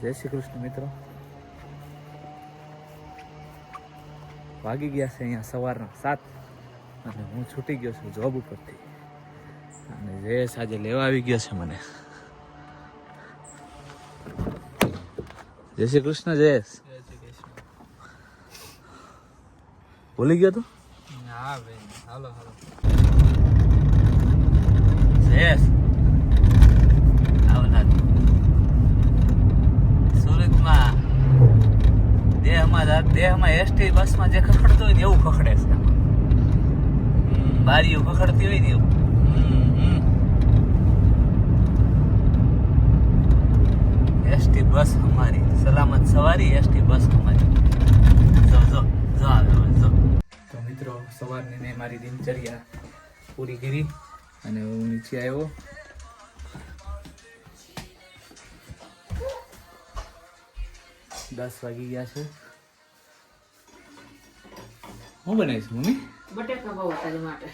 જય શ્રી કૃષ્ણ મિત્રો. વાગી ગયા છે અહીંયા સવારના સાત અને હું છૂટી ગયો છું જોબ ઉપરથી. અને જયેશ આજે લેવા આવી ગયો છે મને. જય શ્રી કૃષ્ણ જયેશ. ભૂલી ગયો તું? હા ભાઈ હાલો હાલો. જયેશ આવો ના સુરતમાં દેહમાં એસટી બસમાં જે ખખડતું હોય ને એવું ખખડે છે. બારીઓ ખખડતી હોય ને એવું. એસટી બસ અમારી. સલામત સવારી એસટી બસ અમારી. જો જો જો આવે જો. તો મિત્રો સવારની મેં મારી દિનચર્યા પૂરી કરી અને હું નીચે આવ્યો. દસ વાગી ગયા છે. હું બનાવીશ મમ્મી? બટેકા બહુ તારી માટે.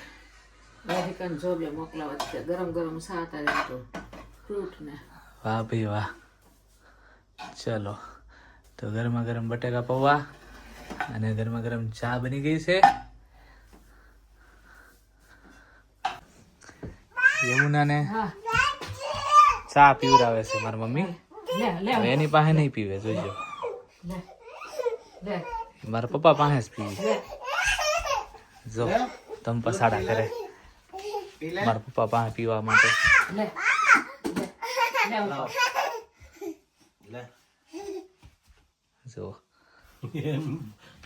રાધિકાને જોબે મોકલાવા છે. ગરમ ગરમ સા તારી તો ફ્રૂટ ને. વાહ ભાઈ વાહ. ચલો. તો ગરમા ગરમ બટેકા પૌવા અને ગરમા ગરમ ચા બની ગઈ છે. યમુનાને હા. ચા પીવડાવે છે મારી મમ્મી. લે લે હવે એની પાસે નહીં પીવે લે મારા પપ્પા પાસે જ પીવે. જો તમ પસાડા કરે. મારા પપ્પા પાસે પીવા માટે. લે. લે લે. જો.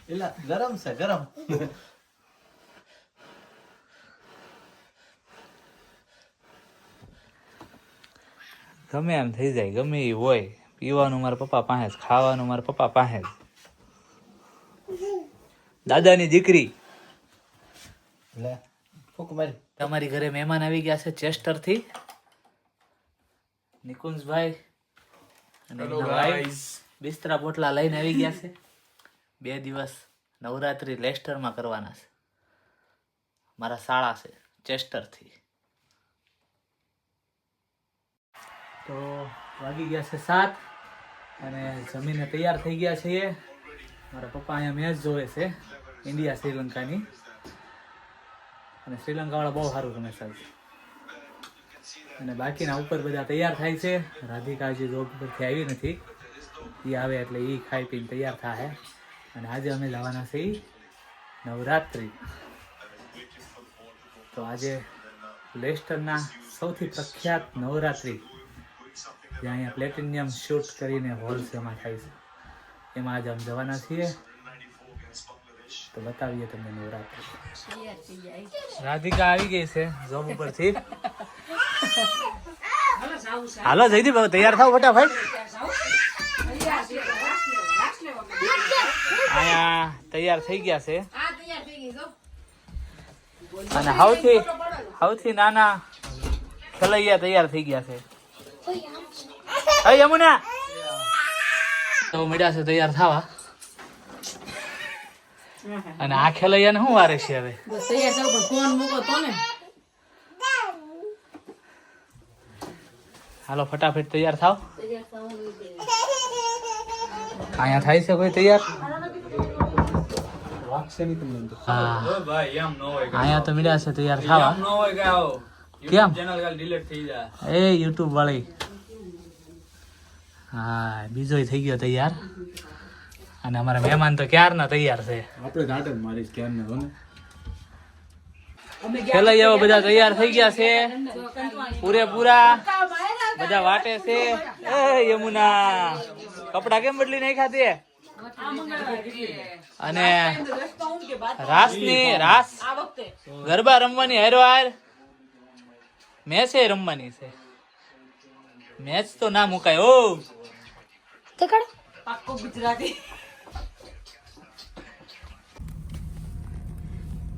એલા ગરમ છે ગરમ. ગમે એમ થઈ જાય ગમે એ હોય. પીવાનું મારા પપ્પા પાસે જ ખાવાનું મારા પપ્પા પાસે જ. દાદાની દીકરી. લે ફૂક મારી. તમારી ઘરે મહેમાન આવી ગયા છે ચેસ્ટરથી નિકુંજભાઈ અને એમના બિસ્તરા પોટલા લઈને આવી ગયા છે. બે દિવસ નવરાત્રી લેસ્ટરમાં કરવાના છે. મારા શાળા છે ચેસ્ટરથી તો વાગી ગયા છે સાત અને જમીને તૈયાર થઈ ગયા છીએ. મારા પપ્પા અહીંયા મેચ જોવે છે ઇન્ડિયા શ્રીલંકાની. અને શ્રીલંકાવાળા બહુ સારું રમે સાહેબ અને બાકીના ઉપર બધા તૈયાર થાય છે. રાધિકા હજી જોબ પરથી આવી નથી. એ આવે એટલે એ ખાઈ પીને તૈયાર થાય અને આજે અમે જવાના છીએ નવરાત્રિ. તો આજે લેસ્ટરના સૌથી પ્રખ્યાત નવરાત્રિ, જ્યાં અહીંયા પ્લેટિનિયમ શૂટ કરીને હોલસેલમાં થાય છે. એમાં આજે અમે જવાના છીએ. તો બતાવીએ તમને નવરાત્રી. રાધિકા આવી ગઈ છે જોબ ઉપરથી. હાલો જયદીપ હવે તૈયાર થાવ ફટાફટ. અહીંયા તૈયાર થઈ ગયા છે. અને સૌથી સૌથી નાના ખેલૈયા તૈયાર થઈ ગયા છે. હે યમુના. તો મળ્યા છે તૈયાર થવા. અને આ ખેલૈયાને શું વારે છે હવે? હાલો ફટાફટ તૈયાર થાવ અહીંયા થાય છે કોઈ તૈયાર? તો મળ્યા છે તૈયાર થવા. કેમ? એ યુટ્યુબ વાળી. હા બીજો થઈ ગયો તૈયાર. અને અમારા મહેમાન તો ક્યારના તૈયાર છે? આપણે ગાર્ડન મારી ક્યારના ને. ને ખેલૈયાઓ બધા તૈયાર થઈ ગયા છે. પૂરેપૂરા. બધા વાટે છે. એ યમુના. કપડા કેમ બદલી નાખ્યા તે? અને રાસની રાસ. ગરબા રમવાની હેરવાર. હાર એ રમવાની છે. મેચ તો ના મુકાય ઓ પાક્કો ગુજરાતી.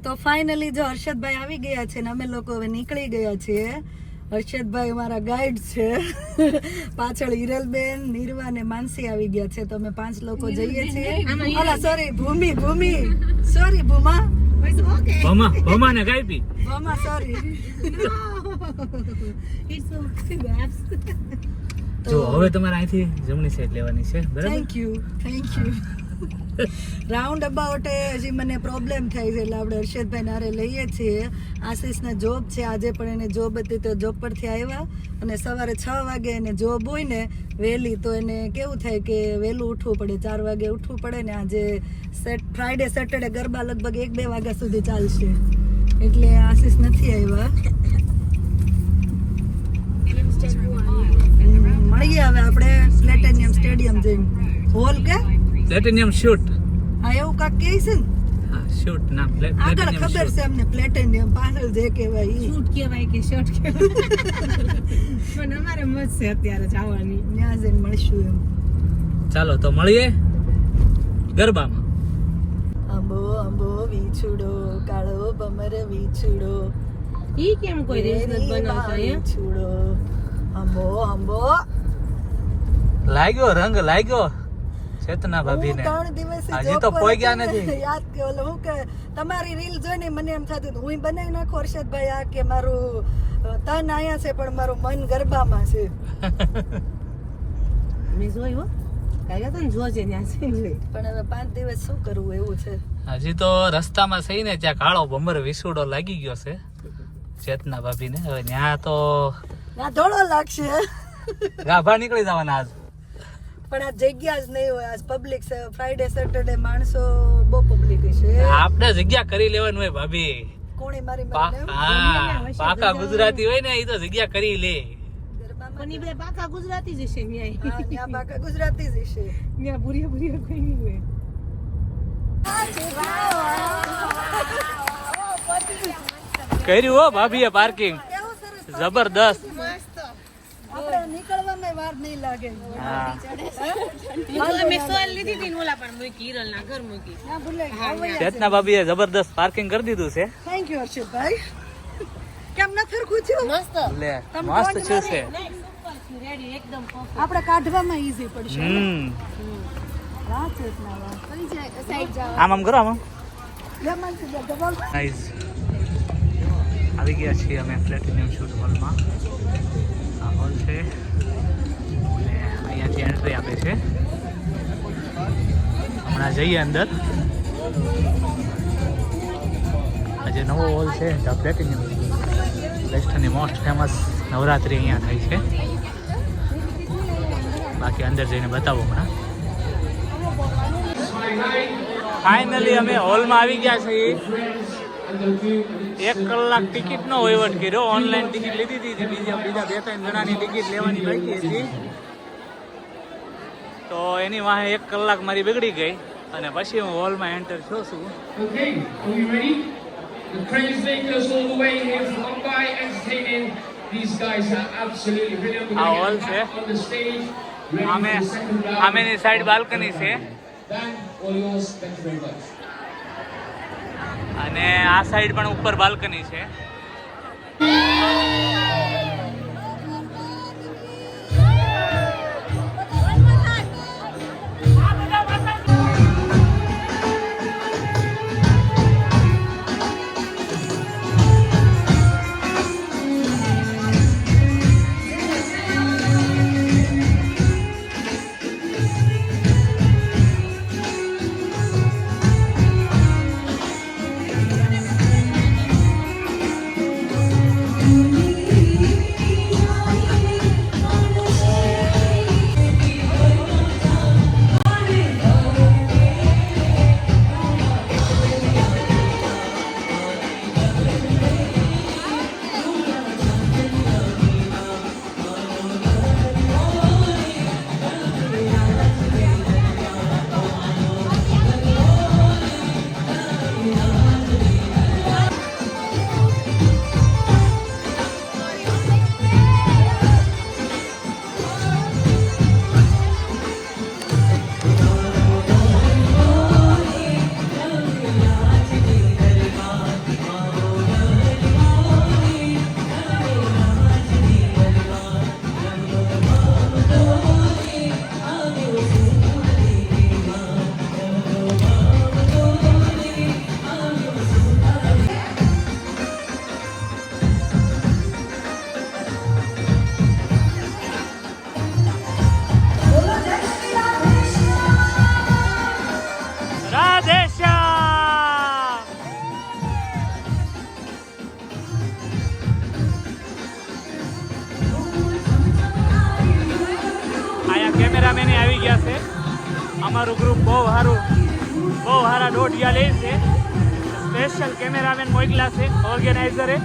તો ફાઇનલી જો હર્ષદભાઈ આવી ગયા છે ને અમે લોકો હવે નીકળી ગયા છીએ. હર્ષદભાઈ અમારા ગાઈડ છે. પાછળ હિરલબેન નિર્વા ને માનસી આવી ગયા છે. તો અમે પાંચ લોકો જઈએ છીએ. ઓલા સોરી ભૂમિ. ભૂમિ સોરી ભૂમા. ભમા ભમા ને ભૂમા સોરી તો જો હવે તમારે અહીંથી જમણી સાઈડ લેવાની છે બરાબર? Thank you thank you round about હજી મને પ્રોબ્લેમ થાય છે, એટલે આપણે હર્ષદભાઈ નારે લઈએ છીએ. આશીષને જોબ છે, આજે પણ એને જોબ હતી તો જોબ પરથી આવ્યા અને સવારે છ વાગે એને જોબ હોય ને વહેલી તો એને કેવું થાય કે વહેલું ઉઠવું પડે, ચાર વાગે ઉઠવું પડે ને આજે સેટ ફ્રાઈડે સેટરડે ગરબા લગભગ એક, બે વાગ્યા સુધી ચાલશે. એટલે આશીષ નથી આવ્યા. મળીએ હવે આપણે પ્લેટેનિયમ સ્ટેડિયમ જઈને. હોલ કે? પ્લેટિનિયમ શૂટ હા એવું કાક કે છે ને? હા શૂટ નામ. આગળ ખબર છે અમને પ્લેટિનિયમ પાછળ જે કહેવાય. શૂટ કહેવાય કે શર્ટ કહેવાય. પણ અમારે મત છે અત્યારે જવાની. ત્યાં જઈને મળશું એમ. ચાલો તો મળીએ ગરબામાં. આંબો આંબો વીછુડો કાળો બમર વીછુડો. ઈ કેમ કોઈ રીલ્સ નથી છુડો એમ વીછુડો આંબો આંબો. લાગ્યો રંગ લાગ્યો. ચેતના હું ભાભીને. ત્રણ દિવસ હજી તો પોઈ ગયા નથી. યાદ કે ઓલો હું કે તમારી રીલ જોઈને મને એમ થતું હું બનાવી નાખો હર્ષદભાઈ આ કે મારું તન આયા છે પણ મારું મન ગરબામાં છે. મેં જોયું કાયા તો જોજે ત્યાં છે પણ હવે પાંચ દિવસ શું કરવું એવું છે? હજી તો રસ્તામાં થઈને ત્યાં કાળો ભમર વિસુડો લાગી ગયો છે ચેતના ભાભી ને હવે ત્યાં તો ના ધોળો લાગશે. ગાભા નીકળી જવાના આજ. પણ આ જગ્યા જ નહીં હોય. આજ પબ્લિક છે. ફ્રાઈડે સેટરડે માણસો બહુ પબ્લિક છે. આપણે જગ્યા કરી લેવાનું હોય ભાભી. કોણે મારી મારી પાકા ગુજરાતી હોય. ને એ તો જગ્યા કરી લે. પણ બે પાકા ગુજરાતી જ હશે ન્યાય. પાકા ગુજરાતી જ છે ત્યાં ભૂરિયા ભૂરિયા કોઈ નહીં હોય. કર્યું હો ભાભીએ પાર્કિંગ જબરદસ્ત. આપણે નીકળવામાં વાર નહીં લાગે. ચેતના ભાભીએ જબરદસ્ત પાર્કિંગ કરી દીધું છે. થેન્ક યુ હર્ષિતભાઈ કેમ ન ફરખું છું મસ્ત. લે મસ્ત છે છે. રેડી એકદમ આપણે કાઢવામાં ઈઝી પડશે હમ. હા ચેતનાવા આમ આમ કરો આમ આવી ગયા છીએ અમે પ્લેટિનિયમ શૂટ હોલમાં આ હોલ છે. અને અહીંયાથી એન્ટ્રી આપે છે. હમણાં જઈએ અંદર. આજે નવો હોલ છે, ધ પ્લેટિનિયમ વેસ્ટર્નની મોસ્ટ ફેમસ નવરાત્રિ અહીંયા થાય છે. બાકી અંદર જઈને બતાવો હમણાં. ફાઇનલી અમે હોલમાં આવી ગયા છીએ. એક કલાક ટિકિટનો વહીવટ કર્યો ઓનલાઈન ટિકિટ લીધી હતી બીજા બીજા બે ત્રણ જણાની ટિકિટ લેવાની બાકી હતી તો એની વાહે એક કલાક મારી બગડી ગઈ અને પછી હું હોલમાં એન્ટર થયો છું? The Cranes Makers all the way here from Mumbai entertaining. These guys are absolutely brilliant. We're Ah, going to get back on the stage. Ready for the second round. આમેની સાઈડ બાલ્કની છે Thank all yours. Thank you very much. અને આ side પણ ઉપર balcony છે. Special cameraman મોકલા છે ઓર્ગેનાઇઝરે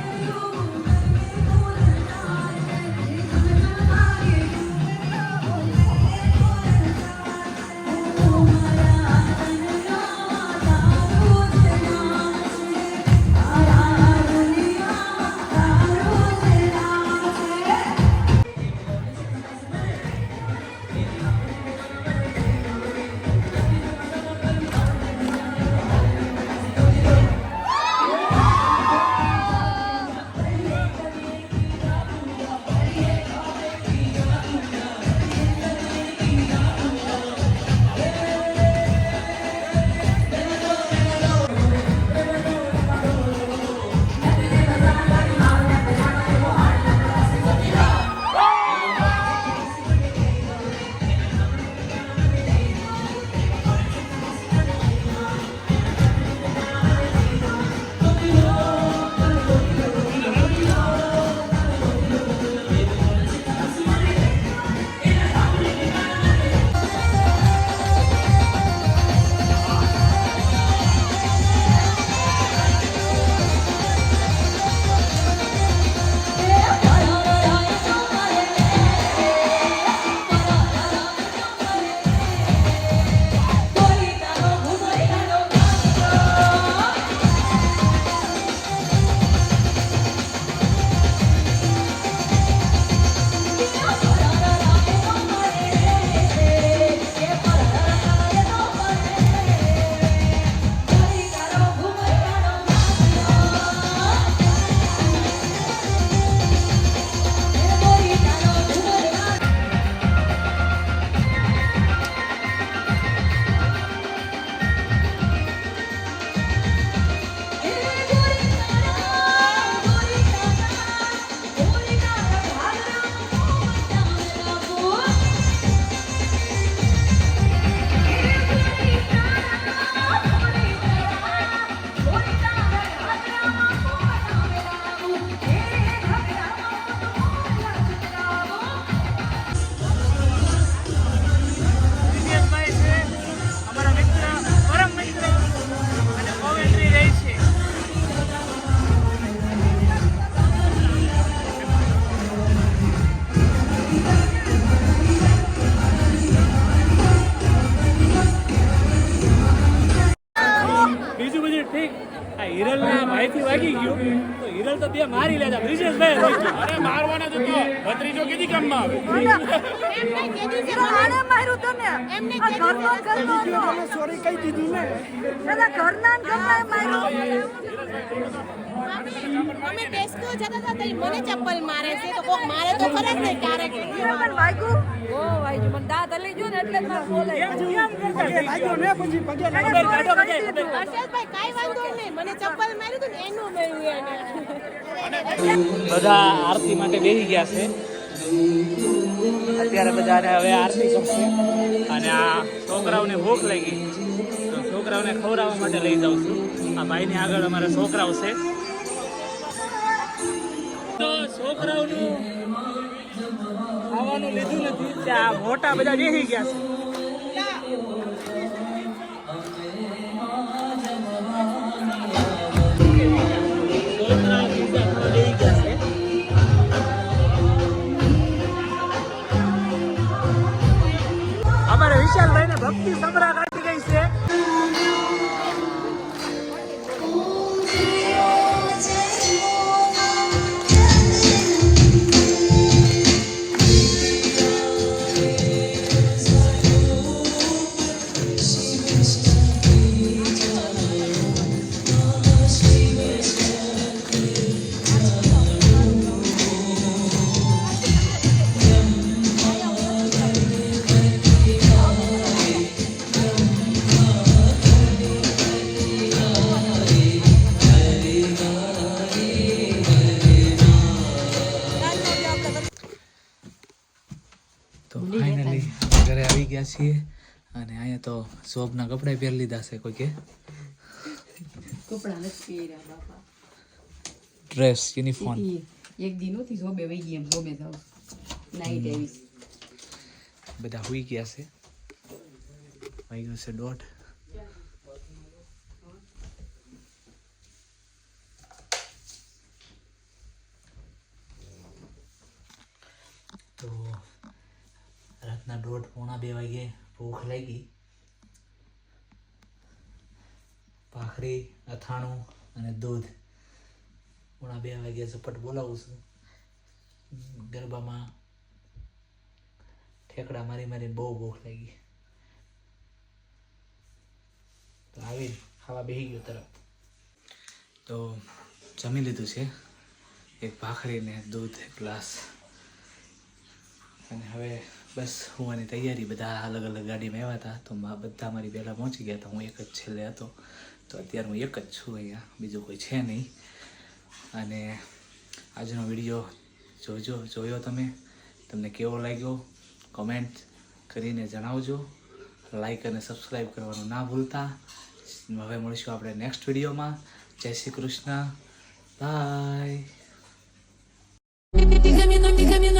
બે મારી લેતા. બ્રિજેશભાઈ. અરે મારવાના તો. ભત્રીજો કીધી કામમાં આવે? માર્યું તને. આ ઘરનો ઘરનો. સોરી કઈ દીધું ને. ઘરના ને ઘરના માર્યું. છે બધા આરતી માટે બેસી ગયા છે. અત્યારે બધાને હવે આરતી કરશે અને આ છોકરાઓને ભૂખ લાગી. તો છોકરાઓને ખવડાવવા માટે લઈ જાઉં છું. આ ભાઈની આગળ અમારા છોકરાઓ છે. મોટા બધા બેસી ગયા છે. અમારે વિશાલભાઈ ને ભક્તિ સમ્રાટ ફાઇનલી ઘરે આવી ગયા છીએ અને અહીંયા તો શોભના કપડાં પહેરી લીધા છે કોઈ કે. કપડાં નથી પહેર્યા બાપા. ડ્રેસ યુનિફોર્મ એક દી નથી શોભે વહી ગઈ એમ જોબે જાવ નાઈટ આવી. બધા હોઈ ગયા છે. વાગ્યો છે દોઢ તો રાતના દોઢ પોણા બે વાગે ભૂખ લાગી ભાખરી અથાણું અને દૂધ પોણા બે વાગ્યા ઝપટ બોલાવું છું ગરબામાં ઠેકડા મારી મારી બહુ ભૂખ લાગી તો આવી ખાવા બેસી ગયો તરત તો જમી લીધું છે એક ભાખરી ને દૂધ એક ગ્લાસ અને હવે બસ, હું આની તૈયારી બધા અલગ અલગ ગાડીમાં આવ્યા હતા, તો બધા મારી પહેલાં પહોંચી ગયા હતા. હું એક જ છેલ્લે હતો, તો અત્યારે હું એક જ છું અહીંયા, બીજું કોઈ છે નહીં. અને આજનો વીડિયો જોજો, જોયો તમે? તમને કેવો લાગ્યો? કોમેન્ટ કરીને જણાવજો. લાઈક અને સબસ્ક્રાઈબ કરવાનું ના ભૂલતા. હવે મળીશું આપણે નેક્સ્ટ વિડીયોમાં. જય શ્રી કૃષ્ણ. બાય. の身髪